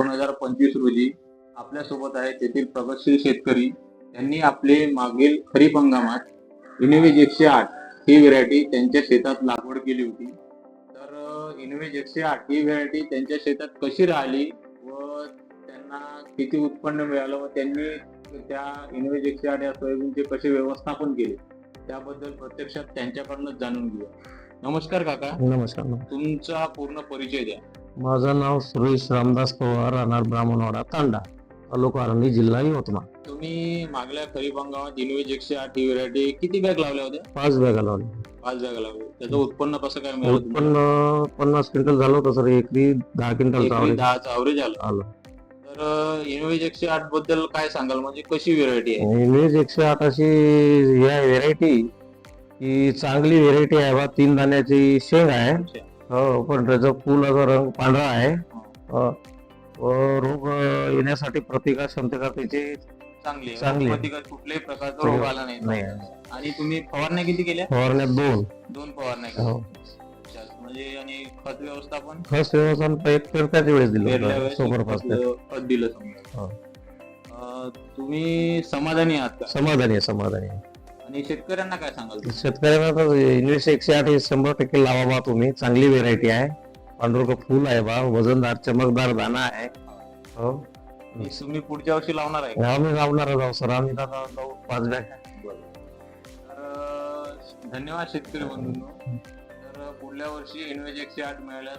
दोन हजार पंचवीस रोजी आपल्यासोबत आहे तेथील प्रगतशील शेतकरी. त्यांनी आपले मागील खरीप हंगामात इनोवेज एकशे आठ ही व्हेरायटी त्यांच्या शेतात लागवड केली होती. तर इनोवेज एकशे आठ ही व्हेरायटी त्यांच्या शेतात कशी राहिली व त्यांना किती उत्पन्न मिळालं व त्यांनी त्या इनोवेज एकशे आठ या सोयाबीनचे कसे व्यवस्थापन केले त्याबद्दल प्रत्यक्षात त्यांच्याकडनं जाणून घेऊया. नमस्कार काका. नमस्कार. तुमचा पूर्ण परिचय द्या. माझं नाव सुरेश रामदास पवार राहणार ब्राह्मणवाडा तांडा तालुका आळंदी जिल्हा यवतमाळ. तुम्ही मागल्या खरीप हंगामात इनोवेज एकशे आठ ही व्हेरायटी किती बॅग लावल्या होत्या? पाच बॅगा लावले पाच बॅग लावल्या. त्याचं उत्पन्न कसं काय मिळालं तुम्हाला? उत्पन्न पन्नास क्विंटल झालं होतं सर एकरी दहा क्विंटल एकरी दहाचं अवरेज आलं. आलं. तर इनोवेज एकशे आठबद्दल काय सांगाल? म्हणजे कशी व्हेरायटी आहे? इमेज एकशे आठ अशी या व्हेरायटी ही चांगली व्हेरायटी आहे. बा तीन दाण्याची शेंग आहे. हो पण त्याचं फुल असा रंग पांढरा आहे. व रोग अं, येण्यासाठी प्रतिकार क्षमता त्याची चांगली आहे. चांगली आहे. प्रतिकार कुठल्याही प्रकारचा रोग आला नाही नाही आणि तुम्ही फवारण्या किती केल्या फवारण्यात दोन दोन फवारण्या केल्या. हो. अच्छा. म्हणजे आणि खत व्यवस्थापन फर्स्ट व्यवस्थापन एक पेरत्याच वेळेस दिलं पेरल्या होतं वेळेस सुपर खत फास्ट खत दिलं हो. अं, तुम्ही समाधानी आहात का समाधानी आहे समाधानी आहे. आणि शेतकऱ्यांना काय सांगाल? शेतकऱ्यांना तर इंग्लिश एकशे आठ हे शंभर टक्के लावा बा तुम्ही. चांगली व्हेरायटी आहे. पांढरक फुल आहे बा. वजनदार चमकदार दाना आहे. हो. तुम्ही पुढच्या वर्षी लावणार आहे? आम्ही लावणारच आहोत सर. आम्ही आता लावू पाच बॅग. तर धन्यवाद शेतकरी बंधूंनो. तर पुढल्या वर्षी इनवेज एकशे आठ मिळाल्या